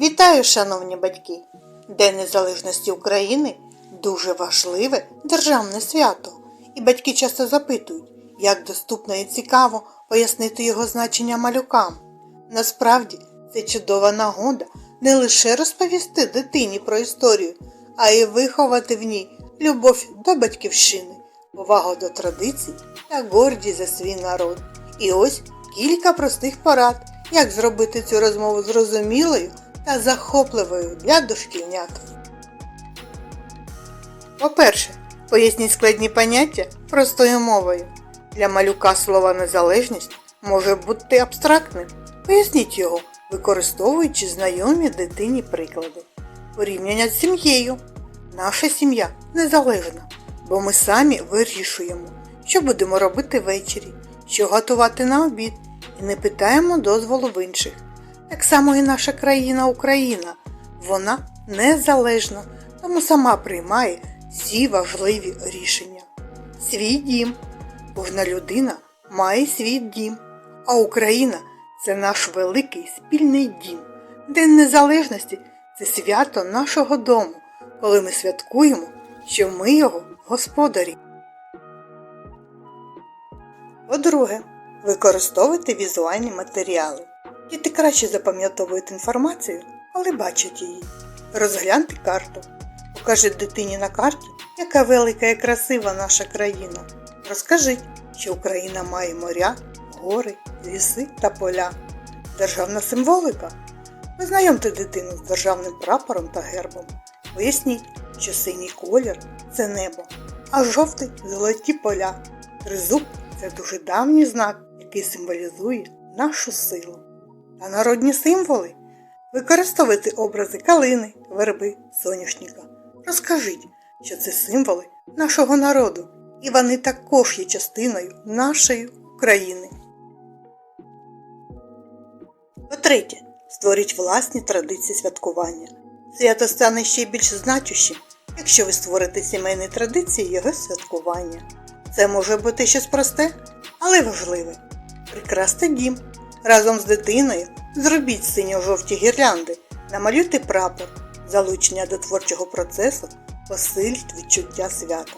Вітаю, шановні батьки! День Незалежності України дуже важливе державне свято, і батьки часто запитують, як доступно і цікаво пояснити його значення малюкам. Насправді, це чудова нагода не лише розповісти дитині про історію, а й виховати в ній любов до батьківщини, повагу до традицій та гордість за свій народ. І ось кілька простих порад, як зробити цю розмову зрозумілою та захопливою для дошкільнят. По-перше, поясніть складні поняття простою мовою. Для малюка слово незалежність може бути абстрактним. Поясніть його, використовуючи знайомі дитині приклади. Порівняння з сім'єю. Наша сім'я незалежна, бо ми самі вирішуємо, що будемо робити ввечері, що готувати на обід, і не питаємо дозволу в інших. Так само і наша країна Україна. Вона незалежна, тому сама приймає всі важливі рішення. Свій дім. Кожна людина має свій дім, а Україна це наш великий спільний дім. День Незалежності це свято нашого дому, коли ми святкуємо, що ми його господарі. По-друге, використовуйте візуальні матеріали. Діти краще запам'ятовують інформацію, коли бачать її. Розгляньте карту. Покажіть дитині на карті, яка велика і красива наша країна. Розкажіть, що Україна має моря, гори, ліси та поля. Державна символика. Познайомте дитину з державним прапором та гербом. Поясніть, що синій колір це небо, а жовтий золоті поля. Тризуб це дуже давній знак, який символізує нашу силу. Та народні символи. Використовуйте образи калини, верби, соняшника. Розкажіть, що це символи нашого народу, і вони також є частиною нашої України. По-третє, створіть власні традиції святкування. Свято стане ще більш значущим, якщо ви створите сімейні традиції його святкування. Це може бути щось просте, але важливе. Прикрасти дім. Разом з дитиною зробіть синьо-жовті гірлянди, намалюйте прапор, залучення до творчого процесу, посилить відчуття свята.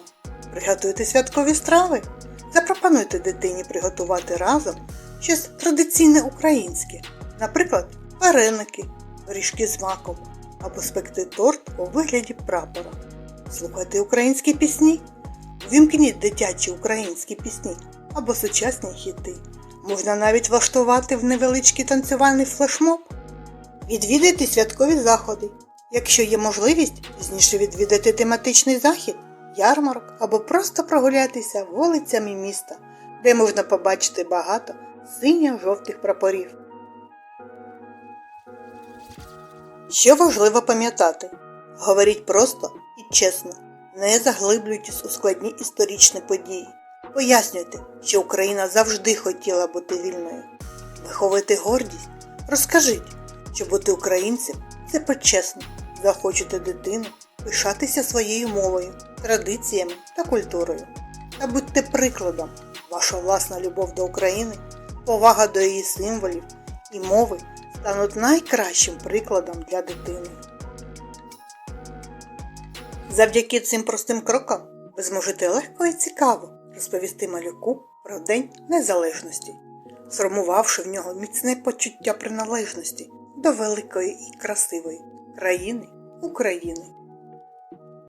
Приготуйте святкові страви. Запропонуйте дитині приготувати разом щось традиційне українське, наприклад, вареники, горішки з маком або спекти торт у вигляді прапора. Слухайте українські пісні. Вімкніть дитячі українські пісні або сучасні хіти. Можна навіть влаштувати в невеличкий танцювальний флешмоб. Відвідайте святкові заходи. Якщо є можливість, пізніше відвідати тематичний захід, ярмарок або просто прогулятися вулицями міста, де можна побачити багато синьо-жовтих прапорів. Що важливо пам'ятати? Говоріть просто і чесно, не заглиблюйтесь у складні історичні події. Пояснюйте, що Україна завжди хотіла бути вільною. Виховуйте гордість, розкажіть, що бути українцем це почесно. Захочете дитину пишатися своєю мовою, традиціями та культурою. Та будьте прикладом, ваша власна любов до України, повага до її символів і мови стануть найкращим прикладом для дитини. Завдяки цим простим крокам ви зможете легко і цікаво розповісти малюку про День Незалежності, сформувавши в нього міцне почуття приналежності до великої і красивої країни України.